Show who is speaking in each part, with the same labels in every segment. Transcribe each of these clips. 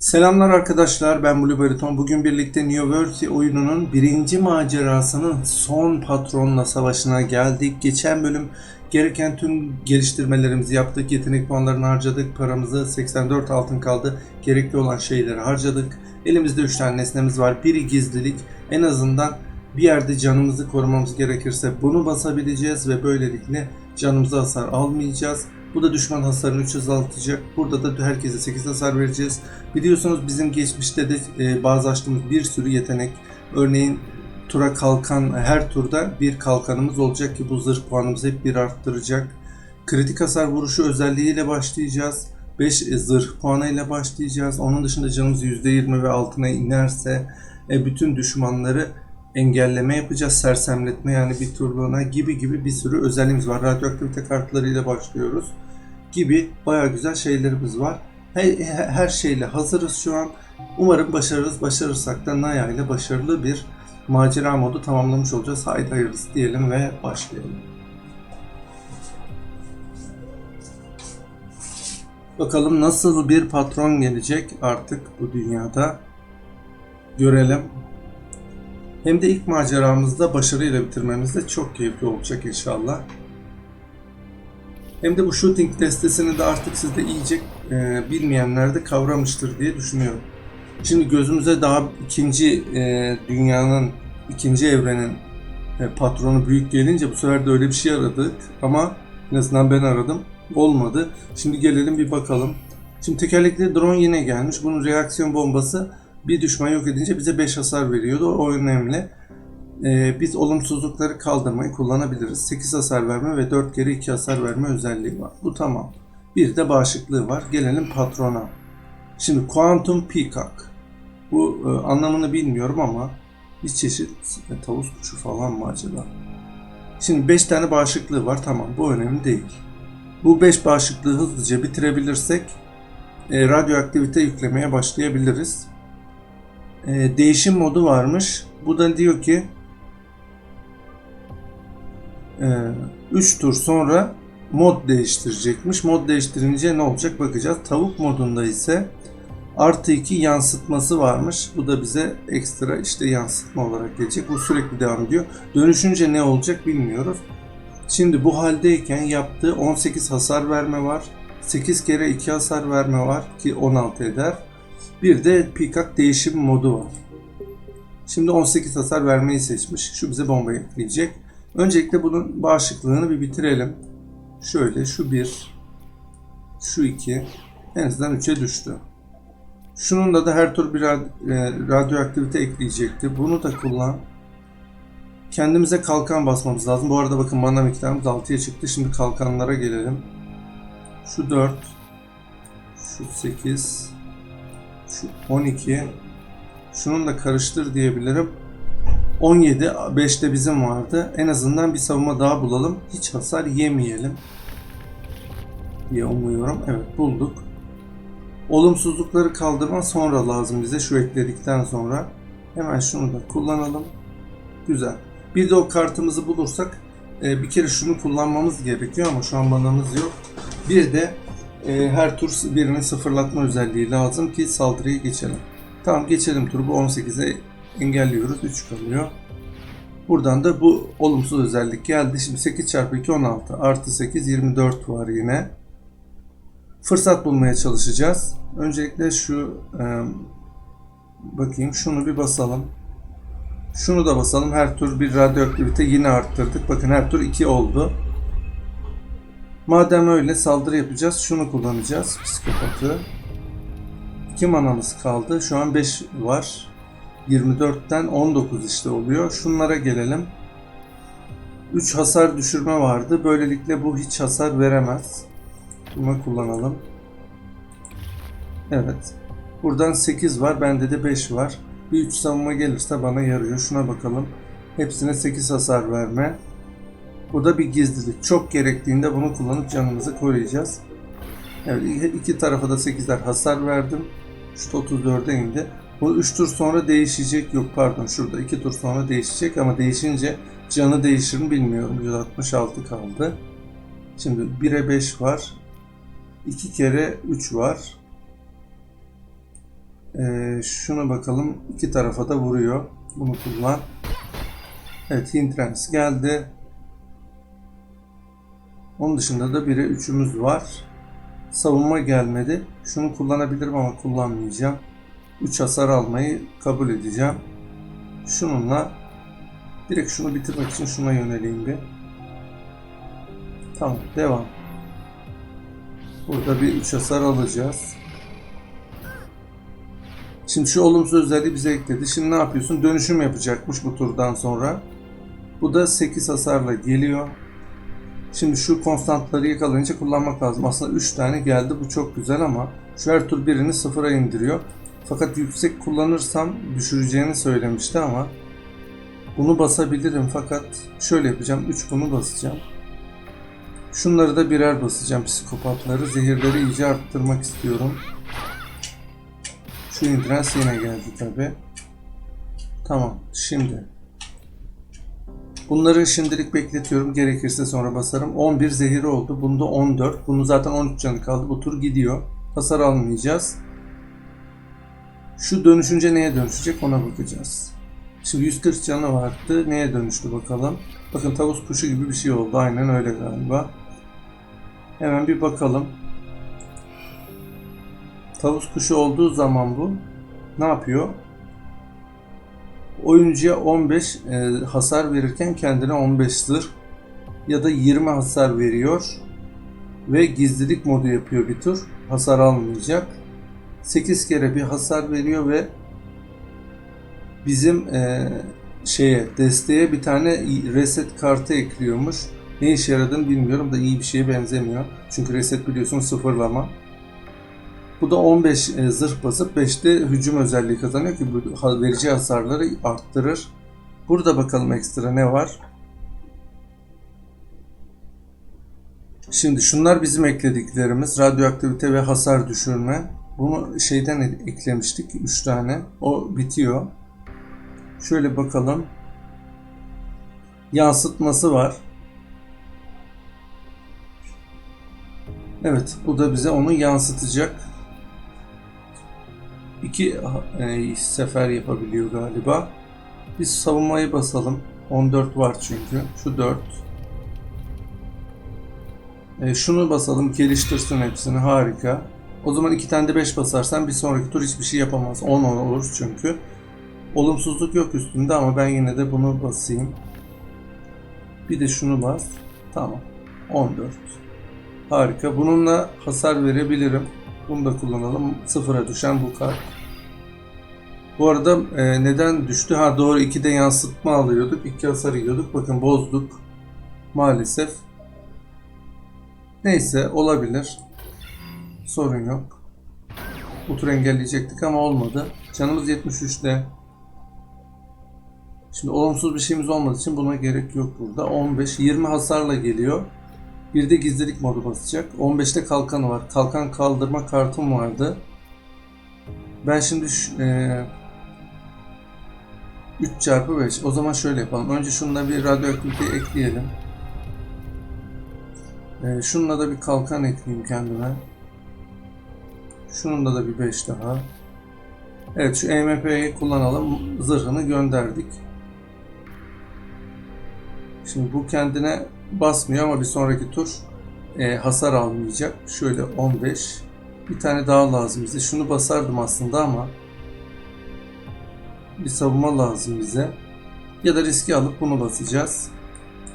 Speaker 1: Selamlar arkadaşlar ben Blue Bariton. Bugün birlikte New World oyununun birinci macerasının son patronla savaşına geldik. Geçen bölüm gereken tüm geliştirmelerimizi yaptık. Yetenek puanlarını harcadık. Paramızı 84 altın kaldı. Gerekli olan şeyleri harcadık. Elimizde 3 tane nesnemiz var. Biri gizlilik. En azından bir yerde canımızı korumamız gerekirse bunu basabileceğiz ve böylelikle canımıza hasar almayacağız. Bu da düşman hasarını 3 azaltacak. Burada da herkese 8 hasar vereceğiz. Biliyorsunuz bizim geçmişte de e, bazı açtığımız bir sürü yetenek. Örneğin tura kalkan her turda bir kalkanımız olacak ki bu zırh puanımızı hep bir arttıracak. Kritik hasar vuruşu özelliğiyle başlayacağız. 5 zırh puanıyla başlayacağız. Onun dışında canımız %20 ve altına inerse e, bütün düşmanları engelleme yapacağız. Sersemletme yani bir turluğuna gibi gibi bir sürü özelliğimiz var. Radyoaktivite kartlarıyla başlıyoruz gibi baya güzel şeylerimiz var. Her, her şeyle hazırız şu an. Umarım başarırız. Başarırsak da Naya ile başarılı bir macera modu tamamlamış olacağız. Haydi hayırlısı diyelim ve başlayalım. Bakalım nasıl bir patron gelecek artık bu dünyada görelim. Hem de ilk maceramızda başarıyla bitirmemiz de çok keyifli olacak inşallah. Hem de bu shooting destesini de artık siz de iyice e, bilmeyenler de kavramıştır diye düşünüyorum. Şimdi gözümüze daha ikinci e, dünyanın, ikinci evrenin e, patronu büyük gelince bu sefer de öyle bir şey aradık ama en azından ben aradım. Olmadı. Şimdi gelelim bir bakalım. Şimdi tekerlekli drone yine gelmiş. Bunun reaksiyon bombası bir düşman yok edince bize 5 hasar veriyordu. O önemli. Ee, biz olumsuzlukları kaldırmayı kullanabiliriz. 8 hasar verme ve 4 kere 2 hasar verme özelliği var. Bu tamam. Bir de bağışıklığı var. Gelelim patrona. Şimdi Quantum Peacock. Bu e, anlamını bilmiyorum ama bir çeşit e, tavus kuşu falan mı acaba? Şimdi 5 tane bağışıklığı var. Tamam bu önemli değil. Bu 5 bağışıklığı hızlıca bitirebilirsek e, radyoaktivite yüklemeye başlayabiliriz. E, değişim modu varmış. Bu da diyor ki 3 tur sonra mod değiştirecekmiş. Mod değiştirince ne olacak bakacağız. Tavuk modunda ise artı 2 yansıtması varmış. Bu da bize ekstra işte yansıtma olarak gelecek. Bu sürekli devam ediyor. Dönüşünce ne olacak bilmiyoruz. Şimdi bu haldeyken yaptığı 18 hasar verme var. 8 kere 2 hasar verme var ki 16 eder. Bir de Peacock değişim modu var. Şimdi 18 hasar vermeyi seçmiş. Şu bize bomba ekleyecek. Öncelikle bunun bağışıklığını bir bitirelim. Şöyle şu bir, şu iki, en azından 3'e düştü. Şunun da her tur bir e, radyoaktivite ekleyecekti. Bunu da kullan. Kendimize kalkan basmamız lazım. Bu arada bakın mana miktarımız 6'ya çıktı. Şimdi kalkanlara gelelim. Şu 4, şu 8, şu 12, şunun da karıştır diyebilirim. 17, 5'te bizim vardı. En azından bir savunma daha bulalım. Hiç hasar yemeyelim. diye umuyorum. Evet bulduk. Olumsuzlukları kaldırma sonra lazım bize şu ekledikten sonra. Hemen şunu da kullanalım. Güzel. Bir de o kartımızı bulursak e, bir kere şunu kullanmamız gerekiyor ama şu an manamız yok. Bir de e, her tur birini sıfırlatma özelliği lazım ki saldırıya geçelim. Tamam geçelim turu. Bu 18'e engelliyoruz. 3 kalıyor. Buradan da bu olumsuz özellik geldi. Şimdi 8 çarpı 2 16 artı 8 24 var yine. Fırsat bulmaya çalışacağız. Öncelikle şu e, bakayım şunu bir basalım. Şunu da basalım. Her tur bir radyoaktivite yine arttırdık. Bakın her tur 2 oldu. Madem öyle saldırı yapacağız. Şunu kullanacağız. Psikopatı. 2 manamız kaldı. Şu an 5 var. 24'ten 19 işte oluyor. Şunlara gelelim. 3 hasar düşürme vardı. Böylelikle bu hiç hasar veremez. Bunu kullanalım. Evet. Buradan 8 var. Bende de 5 var. Bir 3 savunma gelirse bana yarıyor. Şuna bakalım. Hepsine 8 hasar verme. Bu da bir gizlilik. Çok gerektiğinde bunu kullanıp canımızı koruyacağız. Evet, iki tarafa da 8'ler hasar verdim. Şu 34'e indi. Bu 3 tur sonra değişecek. Yok pardon şurada 2 tur sonra değişecek ama değişince canı değişir mi bilmiyorum. 166 kaldı. Şimdi 1'e 5 var. 2 kere 3 var. Ee, şuna bakalım. iki tarafa da vuruyor. Bunu kullan. Evet Hintrens geldi. Onun dışında da 1'e 3'ümüz var. Savunma gelmedi. Şunu kullanabilirim ama kullanmayacağım. 3 hasar almayı kabul edeceğim. Şununla direkt şunu bitirmek için şuna yöneleyim bir. Tamam devam. Burada bir 3 hasar alacağız. Şimdi şu olumsuz özelliği bize ekledi. Şimdi ne yapıyorsun? Dönüşüm yapacakmış bu turdan sonra. Bu da 8 hasarla geliyor. Şimdi şu konstantları yakalayınca kullanmak lazım. Aslında 3 tane geldi. Bu çok güzel ama şu her tur birini sıfıra indiriyor. Fakat yüksek kullanırsam düşüreceğini söylemişti ama bunu basabilirim fakat şöyle yapacağım. 3 bunu basacağım. Şunları da birer basacağım psikopatları. Zehirleri iyice arttırmak istiyorum. Şu indirens yine geldi tabi. Tamam şimdi. Bunları şimdilik bekletiyorum. Gerekirse sonra basarım. 11 zehir oldu. Bunda 14. Bunun zaten 13 canı kaldı. Bu tur gidiyor. Hasar almayacağız. Şu dönüşünce neye dönüşecek ona bakacağız. Şimdi 140 canı vardı. Neye dönüştü bakalım. Bakın tavus kuşu gibi bir şey oldu. Aynen öyle galiba. Hemen bir bakalım. Tavus kuşu olduğu zaman bu ne yapıyor? Oyuncuya 15 e, hasar verirken kendine 15 zırh ya da 20 hasar veriyor ve gizlilik modu yapıyor bir tur. Hasar almayacak. 8 kere bir hasar veriyor ve bizim e, şeye desteğe bir tane reset kartı ekliyormuş. Ne işe yaradığını bilmiyorum da iyi bir şeye benzemiyor. Çünkü reset biliyorsun sıfırlama. Bu da 15 e, zırh basıp 5'te hücum özelliği kazanıyor ki bu vereceği hasarları arttırır. Burada bakalım ekstra ne var. Şimdi şunlar bizim eklediklerimiz. Radyoaktivite ve hasar düşürme. Bunu şeyden e- eklemiştik 3 tane. O bitiyor. Şöyle bakalım. Yansıtması var. Evet, bu da bize onu yansıtacak. İki e, sefer yapabiliyor galiba. Biz savunmayı basalım. 14 var çünkü. Şu 4. E, şunu basalım. Geliştirsin hepsini. Harika. O zaman iki tane de 5 basarsan bir sonraki tur hiçbir şey yapamaz. 10 olur çünkü. Olumsuzluk yok üstünde ama ben yine de bunu basayım. Bir de şunu bas. Tamam. 14. Harika. Bununla hasar verebilirim. Bunu da kullanalım. Sıfıra düşen bu kart. Bu arada e, neden düştü? Ha doğru 2'de yansıtma alıyorduk. 2 hasar yiyorduk. Bakın bozduk. Maalesef. Neyse olabilir. Sorun yok. Bu tur engelleyecektik ama olmadı. Canımız 73'te. Şimdi olumsuz bir şeyimiz olmadığı için buna gerek yok burada. 15, 20 hasarla geliyor. Bir de gizlilik modu basacak. 15'te kalkanı var. Kalkan kaldırma kartım vardı. Ben şimdi şu- e, 3 çarpı 5. O zaman şöyle yapalım. Önce şununla bir radyoaktivite ekleyelim. E, şununla da bir kalkan ekleyeyim kendime. Şununla da bir 5 daha. Evet şu EMP'yi kullanalım. Zırhını gönderdik. Şimdi bu kendine basmıyor ama bir sonraki tur e, hasar almayacak. Şöyle 15. Bir tane daha lazım bize. Şunu basardım aslında ama bir savunma lazım bize. Ya da riski alıp bunu basacağız.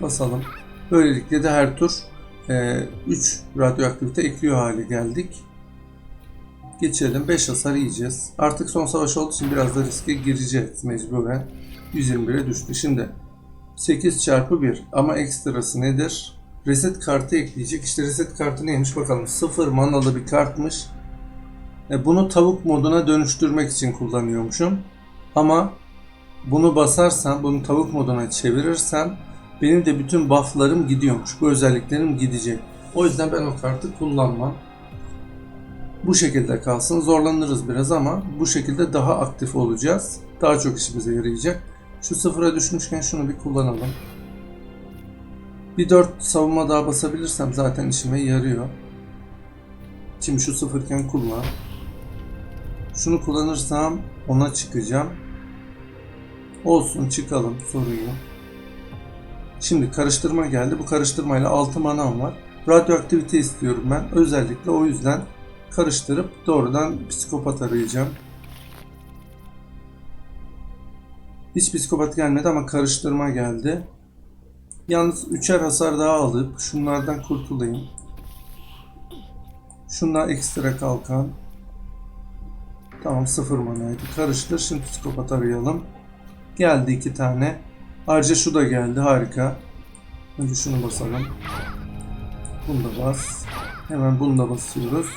Speaker 1: Basalım. Böylelikle de her tur 3 radyoaktivite ekliyor hale geldik. Geçelim. 5 hasar yiyeceğiz. Artık son savaş olduğu için biraz da riske gireceğiz mecburen. 121'e düştü. Şimdi 8 çarpı 1 ama ekstrası nedir? Reset kartı ekleyecek. İşte reset kartı neymiş bakalım. 0 manalı bir kartmış. E, bunu tavuk moduna dönüştürmek için kullanıyormuşum. Ama bunu basarsam, bunu tavuk moduna çevirirsem benim de bütün bufflarım gidiyormuş. Bu özelliklerim gidecek. O yüzden ben o kartı kullanmam. Bu şekilde kalsın. Zorlanırız biraz ama bu şekilde daha aktif olacağız. Daha çok işimize yarayacak. Şu sıfıra düşmüşken şunu bir kullanalım. Bir 4 savunma daha basabilirsem zaten işime yarıyor. Şimdi şu sıfırken kullan. Şunu kullanırsam ona çıkacağım. Olsun çıkalım sorun yok. Şimdi karıştırma geldi. Bu karıştırmayla 6 manam var. Radyoaktivite istiyorum ben. Özellikle o yüzden karıştırıp doğrudan psikopat arayacağım. Hiç psikopat gelmedi ama karıştırma geldi. Yalnız üçer hasar daha alıp şunlardan kurtulayım. Şunlar ekstra kalkan. Tamam sıfır manaydı. Karıştır. Şimdi psikopat arayalım. Geldi iki tane. Ayrıca şu da geldi. Harika. Önce şunu basalım. Bunu da bas. Hemen bunu da basıyoruz.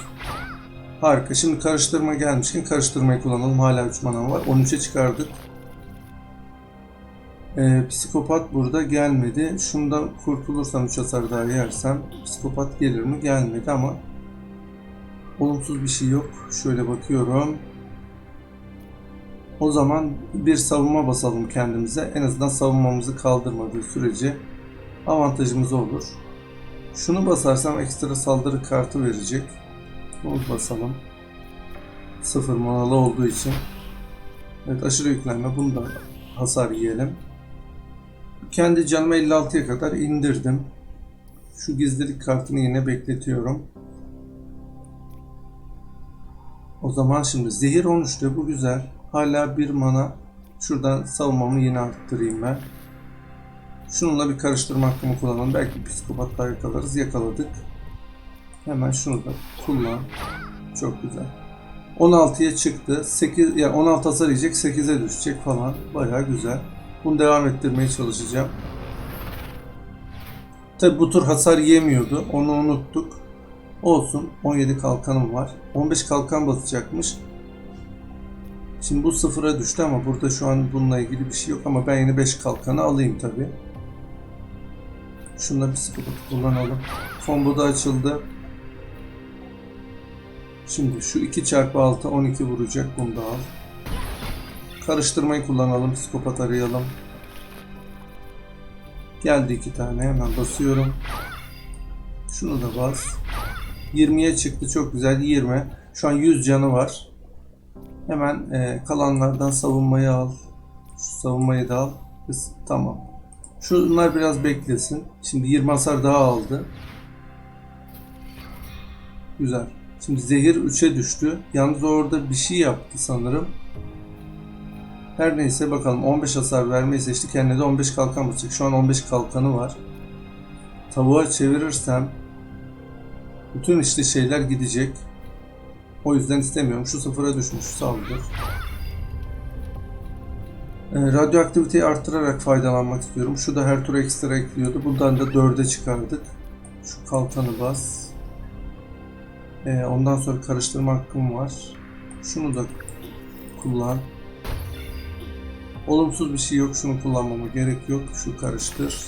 Speaker 1: Harika. Şimdi karıştırma gelmişken karıştırmayı kullanalım. Hala 3 manam var. 13'e çıkardık. Ee, psikopat burada gelmedi. Şundan kurtulursam 3 hasar daha yersem psikopat gelir mi? Gelmedi ama olumsuz bir şey yok. Şöyle bakıyorum. O zaman bir savunma basalım kendimize. En azından savunmamızı kaldırmadığı sürece avantajımız olur. Şunu basarsam ekstra saldırı kartı verecek. Bunu basalım. Sıfır manalı olduğu için. Evet aşırı yüklenme. Bunu da hasar yiyelim. Kendi canımı 56'ya kadar indirdim. Şu gizlilik kartını yine bekletiyorum. O zaman şimdi zehir 13'te bu güzel. Hala bir mana. Şuradan savunmamı yine arttırayım ben. Şununla bir karıştırma hakkımı kullanalım. Belki psikopat daha yakalarız. Yakaladık. Hemen şunu da kullan. Çok güzel. 16'ya çıktı. 8 yani 16 hasar yiyecek, 8'e düşecek falan. Bayağı güzel. Bunu devam ettirmeye çalışacağım. Tabi bu tur hasar yemiyordu. Onu unuttuk. Olsun. 17 kalkanım var. 15 kalkan basacakmış. Şimdi bu sıfıra düştü ama burada şu an bununla ilgili bir şey yok ama ben yine 5 kalkanı alayım tabi. Şunla bir sıkıntı kullanalım. Combo da açıldı. Şimdi şu 2 çarpı 6 12 vuracak. Bunu da al. Karıştırmayı kullanalım. Psikopat arayalım. Geldi iki tane. Hemen basıyorum. Şunu da bas. 20'ye çıktı. Çok güzel. 20. Şu an 100 canı var. Hemen e, kalanlardan savunmayı al. Şu savunmayı da al. Tamam. Şunlar biraz beklesin. Şimdi 20 hasar daha aldı. Güzel. Şimdi zehir 3'e düştü. Yalnız orada bir şey yaptı sanırım. Her neyse bakalım 15 hasar vermeyi seçti. Kendine de 15 kalkan basacak. Şu an 15 kalkanı var. Tavuğa çevirirsem bütün işte şeyler gidecek. O yüzden istemiyorum. Şu sıfıra düşmüş saldır. Ee, radyoaktiviteyi arttırarak faydalanmak istiyorum. Şu da her tur ekstra ekliyordu. Buradan da 4'e çıkardık. Şu kalkanı bas. Ee, ondan sonra karıştırma hakkım var. Şunu da kullan. Olumsuz bir şey yok. Şunu kullanmama gerek yok. Şu karıştır.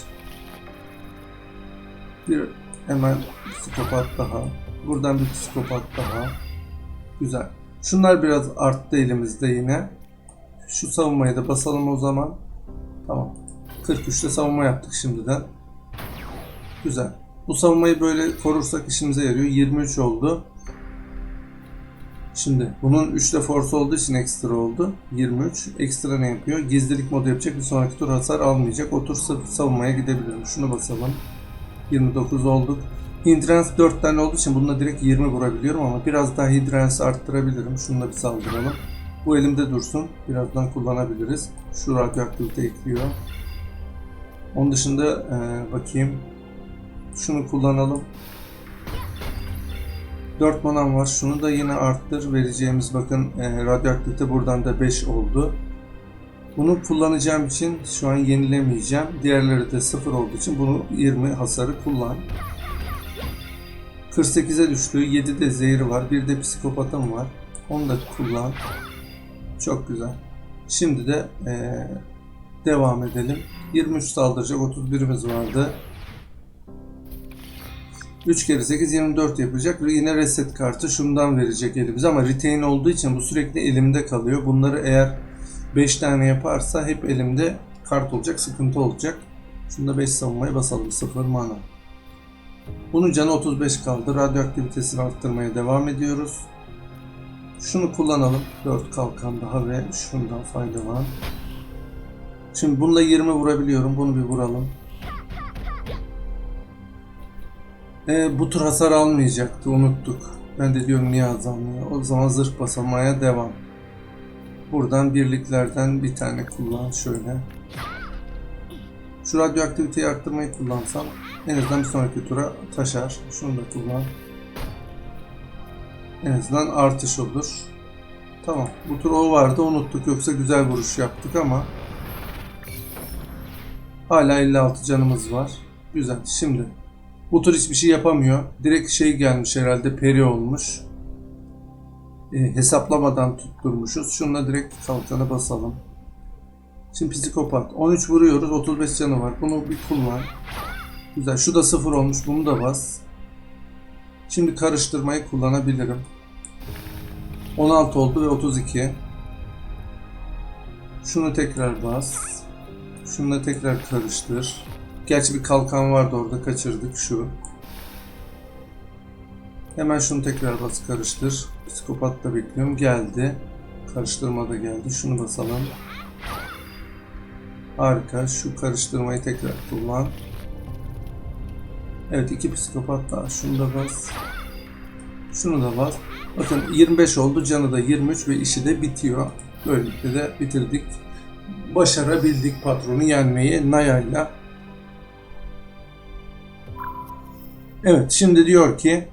Speaker 1: Bir hemen psikopat daha. Buradan bir psikopat daha. Güzel. Şunlar biraz arttı elimizde yine. Şu savunmayı da basalım o zaman. Tamam. 43'te savunma yaptık şimdiden. Güzel. Bu savunmayı böyle korursak işimize yarıyor. 23 oldu. Şimdi bunun 3'te force olduğu için ekstra oldu. 23. Ekstra ne yapıyor? Gizlilik modu yapacak. Bir sonraki tur hasar almayacak. O tur savunmaya gidebilirim. Şunu basalım. 29 olduk. Hindrance 4 tane olduğu için bununla direkt 20 vurabiliyorum ama biraz daha Hindrance arttırabilirim. Şununla bir saldıralım. Bu elimde dursun. Birazdan kullanabiliriz. Şu radyoaktivite ekliyor. Onun dışında eee, bakayım. Şunu kullanalım. 4 manam var. Şunu da yine arttır. Vereceğimiz bakın e, radyoaktivite buradan da 5 oldu. Bunu kullanacağım için şu an yenilemeyeceğim. Diğerleri de 0 olduğu için bunu 20 hasarı kullan. 48'e düştü. 7 de zehri var. Bir de psikopatım var. Onu da kullan. Çok güzel. Şimdi de e, devam edelim. 23 saldıracak. 31'imiz vardı. 3 kere 8 24 yapacak ve yine reset kartı şundan verecek elimize ama retain olduğu için bu sürekli elimde kalıyor. Bunları eğer 5 tane yaparsa hep elimde kart olacak, sıkıntı olacak. Şunda 5 savunmayı basalım 0 mana. Bunun canı 35 kaldı. Radyoaktivitesini arttırmaya devam ediyoruz. Şunu kullanalım. 4 kalkan daha ve şundan faydalan. Şimdi bununla 20 vurabiliyorum. Bunu bir vuralım. Ee, bu tur hasar almayacaktı. Unuttuk. Ben de diyorum niye azalmıyor. O zaman zırh basamaya devam. Buradan birliklerden bir tane kullan şöyle. Şu radyoaktiviteyi arttırmayı kullansam en azından bir sonraki tura taşar. Şunu da kullan. En azından artış olur. Tamam. Bu tur o vardı unuttuk. Yoksa güzel vuruş yaptık ama hala 56 canımız var. Güzel. Şimdi bu tur hiçbir şey yapamıyor. Direkt şey gelmiş herhalde peri olmuş. E, hesaplamadan tutturmuşuz. Şununla direkt kalkana basalım. Şimdi psikopat. 13 vuruyoruz. 35 canı var. Bunu bir kullan. Güzel. Şu da 0 olmuş. Bunu da bas. Şimdi karıştırmayı kullanabilirim. 16 oldu ve 32. Şunu tekrar bas. Şununla tekrar karıştır. Gerçi bir kalkan vardı orada kaçırdık şu. Hemen şunu tekrar bas karıştır. Psikopat da bekliyorum. Geldi. Karıştırma da geldi. Şunu basalım. Harika. Şu karıştırmayı tekrar kullan. Evet iki psikopat daha. Şunu da bas. Şunu da bas. Bakın 25 oldu. Canı da 23 ve işi de bitiyor. Böylelikle de bitirdik. Başarabildik patronu yenmeyi Naya'yla. Evet şimdi diyor ki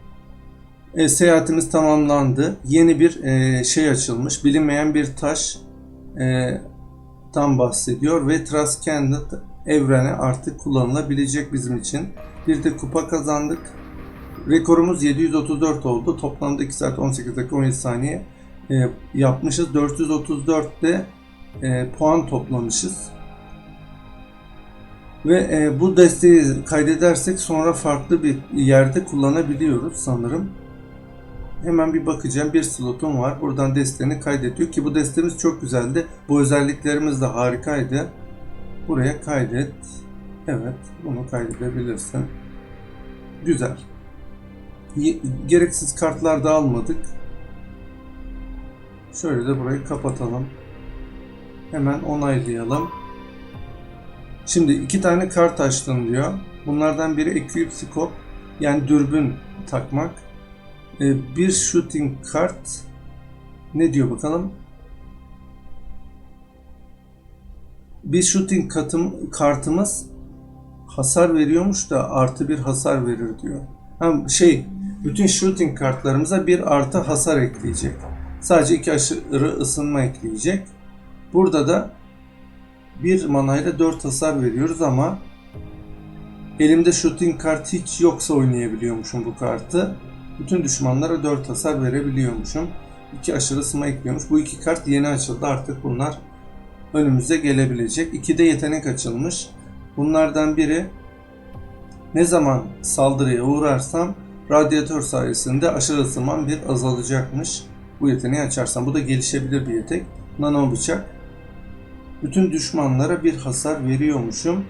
Speaker 1: e, seyahatimiz tamamlandı. Yeni bir e, şey açılmış. Bilinmeyen bir taş e, tam bahsediyor ve Transcendent evrene artık kullanılabilecek bizim için. Bir de kupa kazandık. Rekorumuz 734 oldu. Toplamda 2 saat 18 dakika 17 saniye e, yapmışız. 434 de e, puan toplamışız. Ve e, bu desteği kaydedersek sonra farklı bir yerde kullanabiliyoruz sanırım. Hemen bir bakacağım. Bir slotum var. Buradan desteğini kaydediyor ki bu desteğimiz çok güzeldi. Bu özelliklerimiz de harikaydı. Buraya kaydet. Evet, bunu kaydedebilirsin. Güzel. Gereksiz kartlar da almadık. Şöyle de burayı kapatalım. Hemen onaylayalım. Şimdi iki tane kart açtım diyor. Bunlardan biri Equip yani dürbün takmak. Ee, bir shooting kart ne diyor bakalım? Bir shooting katım, kartımız hasar veriyormuş da artı bir hasar verir diyor. Hem şey bütün shooting kartlarımıza bir artı hasar ekleyecek. Sadece iki aşırı ısınma ekleyecek. Burada da bir manayla 4 hasar veriyoruz ama elimde shooting kart hiç yoksa oynayabiliyormuşum bu kartı. Bütün düşmanlara 4 hasar verebiliyormuşum. 2 aşırı ısınma ekliyormuş. Bu iki kart yeni açıldı artık bunlar önümüze gelebilecek. 2 de yetenek açılmış. Bunlardan biri ne zaman saldırıya uğrarsam radyatör sayesinde aşırı ısınmam bir azalacakmış. Bu yeteneği açarsam. Bu da gelişebilir bir yetek. Nano bıçak. Bütün düşmanlara bir hasar veriyormuşum.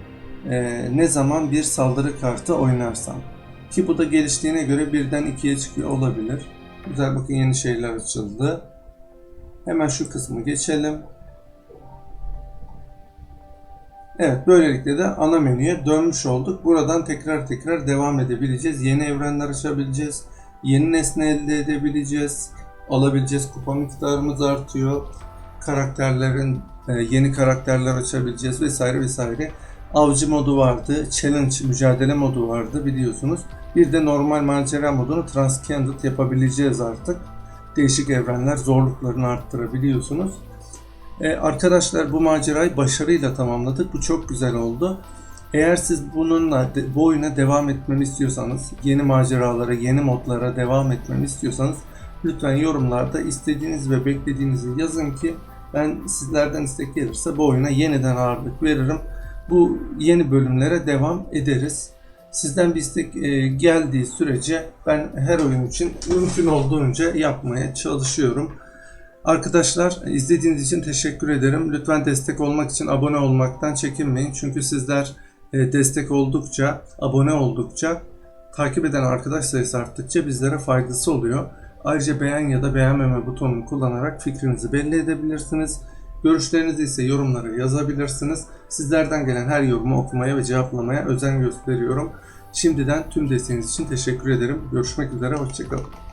Speaker 1: Ee, ne zaman bir saldırı kartı oynarsam. Ki bu da geliştiğine göre birden ikiye çıkıyor olabilir. Güzel bakın yeni şeyler açıldı. Hemen şu kısmı geçelim. Evet böylelikle de ana menüye dönmüş olduk. Buradan tekrar tekrar devam edebileceğiz. Yeni evrenler açabileceğiz. Yeni nesne elde edebileceğiz. Alabileceğiz. Kupa miktarımız artıyor. Karakterlerin e, yeni karakterler açabileceğiz vesaire vesaire. Avcı modu vardı. Challenge mücadele modu vardı biliyorsunuz. Bir de normal macera modunu Transcendent yapabileceğiz artık. Değişik evrenler zorluklarını arttırabiliyorsunuz. Ee, arkadaşlar bu macerayı başarıyla tamamladık. Bu çok güzel oldu. Eğer siz bununla bu oyuna devam etmemi istiyorsanız, yeni maceralara, yeni modlara devam etmemi istiyorsanız lütfen yorumlarda istediğiniz ve beklediğinizi yazın ki ben sizlerden istek gelirse bu oyuna yeniden ağırlık veririm. Bu yeni bölümlere devam ederiz. Sizden bir istek e, geldiği sürece ben her oyun için mümkün olduğunca yapmaya çalışıyorum. Arkadaşlar izlediğiniz için teşekkür ederim. Lütfen destek olmak için abone olmaktan çekinmeyin. Çünkü sizler e, destek oldukça, abone oldukça, takip eden arkadaş sayısı arttıkça bizlere faydası oluyor. Ayrıca beğen ya da beğenmeme butonunu kullanarak fikrinizi belli edebilirsiniz. Görüşlerinizi ise yorumlara yazabilirsiniz. Sizlerden gelen her yorumu okumaya ve cevaplamaya özen gösteriyorum. Şimdiden tüm desteğiniz için teşekkür ederim. Görüşmek üzere, hoşçakalın.